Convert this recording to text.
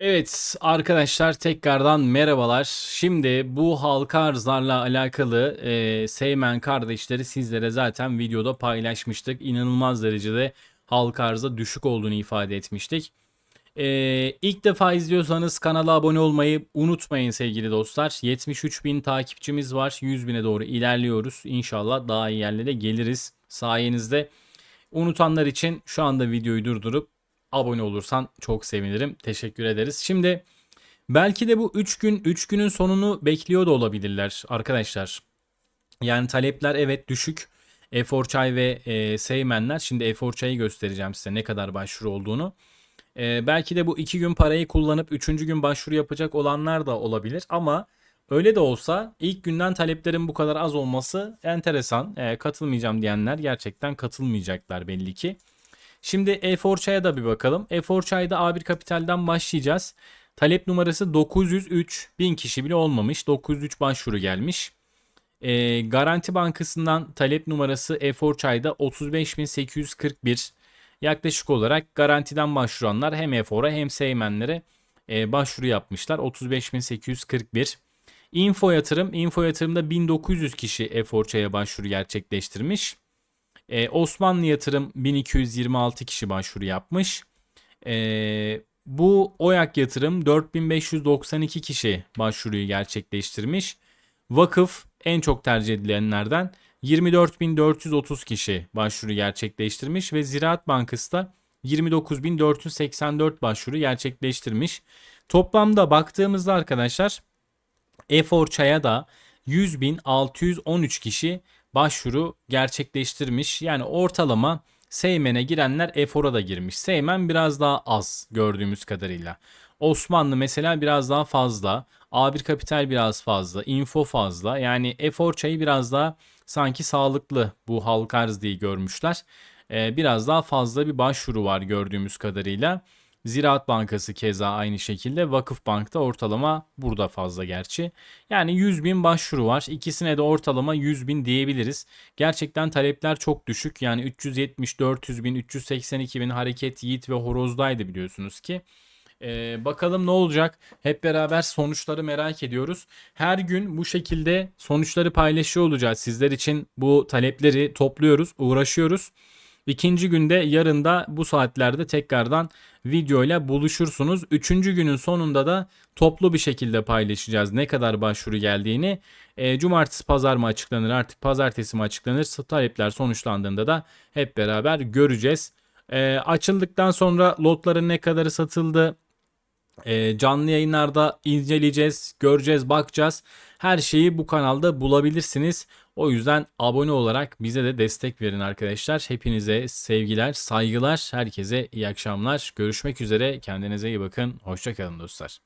Evet arkadaşlar tekrardan merhabalar. Şimdi bu halka arzlarla alakalı e, Seymen kardeşleri sizlere zaten videoda paylaşmıştık. İnanılmaz derecede halka arıza düşük olduğunu ifade etmiştik. E, ilk defa izliyorsanız kanala abone olmayı unutmayın sevgili dostlar. 73 bin takipçimiz var. 100 bine doğru ilerliyoruz. İnşallah daha iyi yerlere geliriz sayenizde. Unutanlar için şu anda videoyu durdurup abone olursan çok sevinirim. Teşekkür ederiz. Şimdi belki de bu 3 gün 3 günün sonunu bekliyor da olabilirler arkadaşlar. Yani talepler evet düşük. Efor Çay ve e, Seymenler. Şimdi Efor Çay'ı göstereceğim size ne kadar başvuru olduğunu. E, belki de bu 2 gün parayı kullanıp 3. gün başvuru yapacak olanlar da olabilir. Ama öyle de olsa ilk günden taleplerin bu kadar az olması enteresan. E, katılmayacağım diyenler gerçekten katılmayacaklar belli ki. Şimdi E4Çay'a da bir bakalım. E4Çay'da A1 Kapital'den başlayacağız. Talep numarası 903. 1000 kişi bile olmamış. 903 başvuru gelmiş. E, Garanti Bankası'ndan talep numarası E4Çay'da 35841. Yaklaşık olarak garantiden başvuranlar hem E4'a hem Seymenlere e, başvuru yapmışlar. 35841. Info yatırım. Info yatırımda 1900 kişi E4Çay'a başvuru gerçekleştirmiş. Ee, Osmanlı Yatırım 1226 kişi başvuru yapmış. Ee, bu Oyak Yatırım 4592 kişi başvuruyu gerçekleştirmiş. Vakıf en çok tercih edilenlerden 24430 kişi başvuru gerçekleştirmiş ve Ziraat Bankası da 29484 başvuru gerçekleştirmiş. Toplamda baktığımızda arkadaşlar Efor Çay'a da 100.613 kişi başvuru gerçekleştirmiş. Yani ortalama Seymen'e girenler Efor'a da girmiş. Seymen biraz daha az gördüğümüz kadarıyla. Osmanlı mesela biraz daha fazla. A1 Kapital biraz fazla. Info fazla. Yani Efor çayı biraz daha sanki sağlıklı bu halk diye görmüşler. Ee, biraz daha fazla bir başvuru var gördüğümüz kadarıyla. Ziraat Bankası keza aynı şekilde. Vakıf Bank'ta ortalama burada fazla gerçi. Yani 100 bin başvuru var. İkisine de ortalama 100 bin diyebiliriz. Gerçekten talepler çok düşük. Yani 370, 400 bin, 382 bin hareket Yiğit ve Horoz'daydı biliyorsunuz ki. Ee, bakalım ne olacak? Hep beraber sonuçları merak ediyoruz. Her gün bu şekilde sonuçları paylaşıyor olacağız. Sizler için bu talepleri topluyoruz, uğraşıyoruz. İkinci günde yarın da bu saatlerde tekrardan videoyla buluşursunuz. Üçüncü günün sonunda da toplu bir şekilde paylaşacağız ne kadar başvuru geldiğini. E, cumartesi pazar mı açıklanır artık pazartesi mi açıklanır talepler sonuçlandığında da hep beraber göreceğiz. E, açıldıktan sonra lotların ne kadarı satıldı e, canlı yayınlarda inceleyeceğiz, göreceğiz, bakacağız. Her şeyi bu kanalda bulabilirsiniz. O yüzden abone olarak bize de destek verin arkadaşlar. Hepinize sevgiler, saygılar. Herkese iyi akşamlar. Görüşmek üzere. Kendinize iyi bakın. Hoşçakalın dostlar.